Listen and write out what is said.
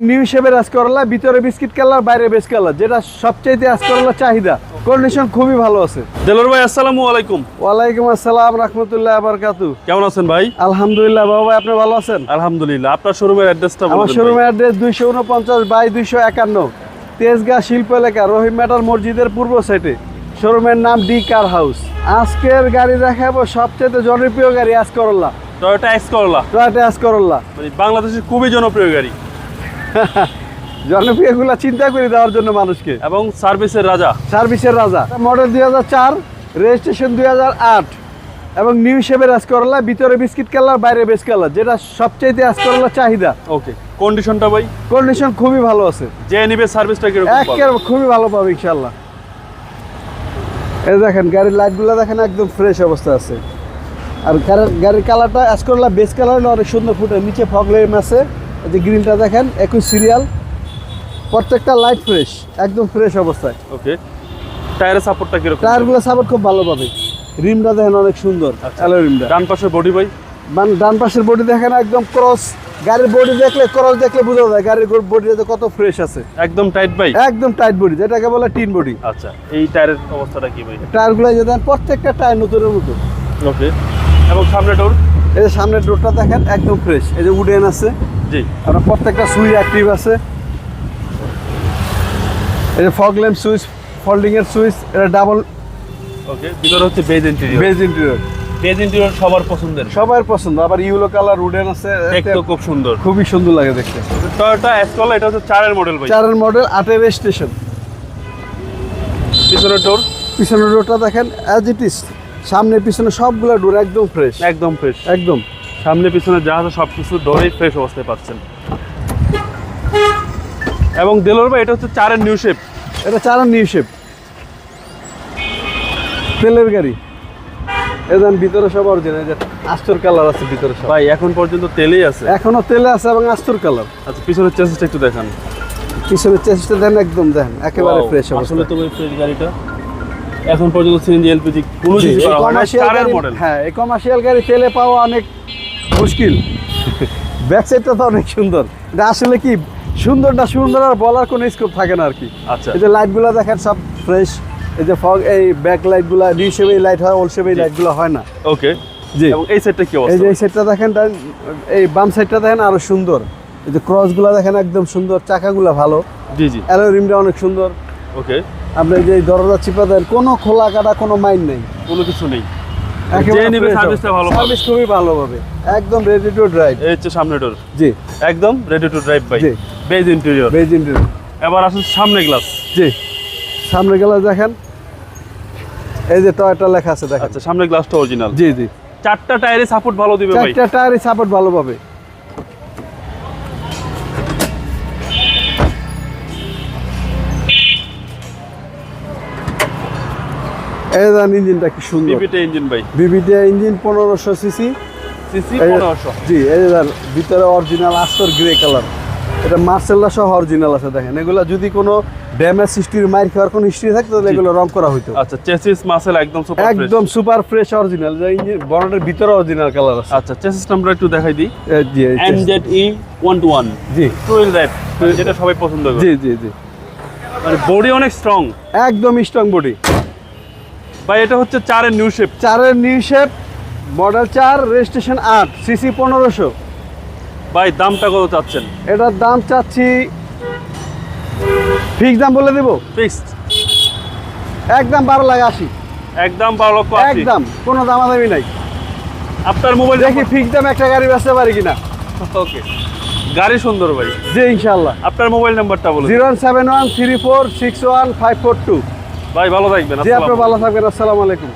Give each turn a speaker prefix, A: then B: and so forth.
A: New শেপের X Corolla ভিতরে biscuit colour বাইরে বেস কালার। যেটা সবচাইতে আসকরলা চাহিদা। কন্ডিশন খুবই ভালো আছে।
B: দেলোর ভাই আসসালামু আলাইকুম।
A: ওয়ালাইকুম আসসালাম রহমতুল্লাহ আবরকাতু
B: কেমন আছেন ভাই?
A: আলহামদুলিল্লাহ বাবা ভাই আপনি ভালো আছেন?
B: আলহামদুলিল্লাহ। আপনার শোরুমের অ্যাড্রেসটা
A: আমার
B: বলুন
A: শোরুমের অ্যাড্রেস দুইশো উনপঞ্চাশ বাই দুইশো একান্ন তেজগাঁ শিল্প এলাকা রহিম মেটাল মসজিদের পূর্ব সাইডে শোরুমের নাম ডি কার হাউস আজকের গাড়ি দেখাবো সবচেয়ে জনপ্রিয় গাড়ি X Corolla
B: Toyota X Corolla
A: Toyota X Corolla
B: মানে বাংলাদেশের খুবই জনপ্রিয় গাড়ি।
A: জনপ্রিয়গুলো চিন্তা করে দেওয়ার জন্য মানুষকে।
B: এবং সার্ভিসের রাজা।
A: সার্ভিসের রাজা। মডেল দুই হাজার চার রেজিস্ট্রেশন দুই হাজার আট এবং নিউ শেপের আসকরলা ভিতরে বিস্কিট কালার বাইরে বেস কালার যেটা সবচাইতে আসকরলা চাহিদা।
B: ওকে কন্ডিশনটা ভাই?
A: কন্ডিশন খুবই ভালো আছে।
B: যে নিবে সার্ভিসটা কীরকম?
A: একের খুবই ভালো পাবে ইনশাল্লাহ এই দেখেন গাড়ির লাইটগুলো দেখেন একদম ফ্রেশ অবস্থা আছে। আর গাড়ির কালারটা অ্যাসকরলা বেস কালার হলে অনেক সুন্দর ফুটে নিচে ফগ লেম আছে। এই যে গ্রিনটা দেখেন একই সিরিয়াল প্রত্যেকটা লাইট ফ্রেশ একদম ফ্রেশ অবস্থায়।
B: ওকে টায়ারের সাপোর্টটা কীরকম?
A: টায়ারগুলো সাপোর্ট খুব ভালো পাবে। রিমটা দেখেন অনেক সুন্দর অ্যালো রিমটা।
B: ডান পাশে বডি ভাই?
A: মানে ডান পাশের বডি দেখেন একদম ক্রস গাড়ির বডি দেখলে ক্রস দেখলে বোঝা যায় গাড়ির বডিতে কত ফ্রেশ আছে।
B: একদম টাইট ভাই?
A: একদম টাইট বডি যেটাকে বলে টিন বডি
B: আচ্ছা এই টায়ারের অবস্থাটা কি ভাই?
A: টায়ারগুলো যে দেন প্রত্যেকটা টায়ার নতুনের মতো।
B: ওকে এবং সামনে ডোর
A: এই যে সামনের ডোরটা দেখেন একদম ফ্রেশ এই যে উডেন আছে।
B: জি।
A: আপনার প্রত্যেকটা সুইচ অ্যাক্টিভ আছে। এই যে ফগ ল্যাম্প সুইচ ফোল্ডিং এর সুইচ এটা ডাবল
B: ওকে ভিতরে হচ্ছে beige interior
A: beige interior
B: beige interior সবার পছন্দের।
A: সবার পছন্দ। আবার ইউলো কালার উডেন আছে।
B: দেখতে খুব সুন্দর।
A: খুবই সুন্দর লাগে দেখতে।
B: টয়োটা এক্স করলা এটা হচ্ছে চারের মডেল ভাই।
A: চারের মডেল আটের স্টেশন
B: পিছনের ডোর
A: পিছনের ডোরটা দেখেন অ্যাজ ইট ইজ সামনে পিছনে সবগুলো ডোর একদম ফ্রেশ
B: একদম ফ্রেশ
A: একদম।
B: সামনে পিছনে যা আছে সব কিছু ডোরেই ফ্রেশ অবস্থায় পাচ্ছেন। এবং দেলোর ভাই এটা হচ্ছে চারের নিউ শেপ
A: এটা চালান নিউ শেপ তেলের গাড়ি। এদের ভিতরে সব অরিজিনাল যে আস্তর কালার আছে ভিতরে সব।
B: ভাই এখন পর্যন্ত তেলেই আছে।
A: এখনও তেলে আছে এবং আস্তর কালার
B: আচ্ছা পিছনের চেসিসটা একটু দেখান।
A: পিছনের চেষ্টা দেন একদম দেখেন একেবারে ফ্রেশ
B: আসলে তো ভাই ফ্রেশ গাড়িটা। এখন পর্যন্ত সিএনজি এলপিজি কোনো কিছু করা হয় না মডেল
A: হ্যাঁ এই কমার্শিয়াল গাড়ি তেলে পাওয়া অনেক মুশকিল। ব্যাক সাইডটা তো অনেক সুন্দর। এটা আসলে কি সুন্দর না সুন্দর আর বলার কোনো স্কোপ থাকে না আর কি।
B: আচ্ছা।
A: এই যে লাইটগুলো দেখেন সব ফ্রেশ এই যে ফগ এই ব্যাক লাইটগুলো নিউ শেপে লাইট হয় ওল্ড শেপে লাইটগুলো হয় না।
B: ওকে
A: জি।
B: এবং এই সেটটা কি
A: এই যে এই সাইডটা দেখেন এই বাম সাইডটা দেখেন আরও সুন্দর। এই যে ক্রসগুলো দেখেন একদম সুন্দর চাকাগুলো ভালো।
B: জি জি।
A: অ্যালো রিমটা অনেক সুন্দর।
B: ওকে
A: আপনি যে দরজা চিপা দেন কোনো খোলা কাটা কোনো মাইন্ড নেই।
B: কোনো কিছু নেই।
A: সার্ভিস খুবই ভালো একদম রেডি টু ড্রাইভ
B: এই হচ্ছে সামনে ডোর
A: জি।
B: একদম রেডি টু ড্রাইভ ভাই বেজ ইন্টেরিয়র
A: বেজ ইন্টেরিয়র
B: এবার আসুন সামনে গ্লাস
A: জি। সামনে গেলে দেখেন। এই যে টয়টা লেখা আছে দেখেন।
B: আচ্ছা সামনে গ্লাসটা অরিজিনাল
A: জি জি।
B: চারটা টায়ারে সাপোর্ট ভালো দিবে ভাই।
A: চারটা টায়ারই সাপোর্ট ভালো পাবে। এই দেন ইঞ্জিনটা কি সুন্দর।
B: বিপিটা ইঞ্জিন ভাই।
A: বিবিডিআই ইঞ্জিন পনেরোশো সিসি
B: সিসি পনেরোশো।
A: জি এই যে দেন ভিতরে অরিজিনাল আস্তর গ্রে কালার এটা মার্সেল্লা সহ অরিজিনাল আছে দেখেন। এগুলো যদি কোনো ড্যামেজ হিস্ট্রি মাইর খাওয়ার কোনো হিস্ট্রি থাকতো তাহলে এগুলো রং করা হইতো।
B: আচ্ছা চেসিস মাসেল একদম সুপার ফ্রেশ
A: একদম সুপার ফ্রেশ অরিজিনাল যে ইঞ্জিন বনেটের ভিতরে অরিজিনাল কালার আছে।
B: আচ্ছা চেসিস নাম্বার একটু দেখাই দিই।
A: জি
B: NZ E one two one
A: জি।
B: টু হুইল ড্রাইভ যেটা সবাই পছন্দ করে।
A: জি জি জি।
B: মানে বডি অনেক স্ট্রং
A: একদম স্ট্রং বডি
B: ভাই এটা হচ্ছে চারের নিউ শেপ
A: চারের নিউ শেপ মডেল চার রেজিস্ট্রেশন আট সিসি পনেরোশো।
B: ভাই দামটা কত চাচ্ছেন?
A: এটার দাম চাচ্ছি ফিক্স দাম বলে দেবো?
B: ফিক্সড
A: একদম বারো লাখ আশি।
B: একদম বারো লক্ষ
A: একদম কোনো দামাদামি নাই।
B: আপনার মোবাইল
A: দেখি ফিক্স দাম একটা গাড়ি বেচতে পারি কিনা।
B: ওকে গাড়ি সুন্দর ভাই।
A: জি ইনশাল্লাহ
B: আপনার মোবাইল নাম্বারটা বলুন
A: zero seven one three four six one five four two.
B: ভাই ভালো থাকবেন
A: জি আপনি ভালো থাকবেন আসসালামু আলাইকুম।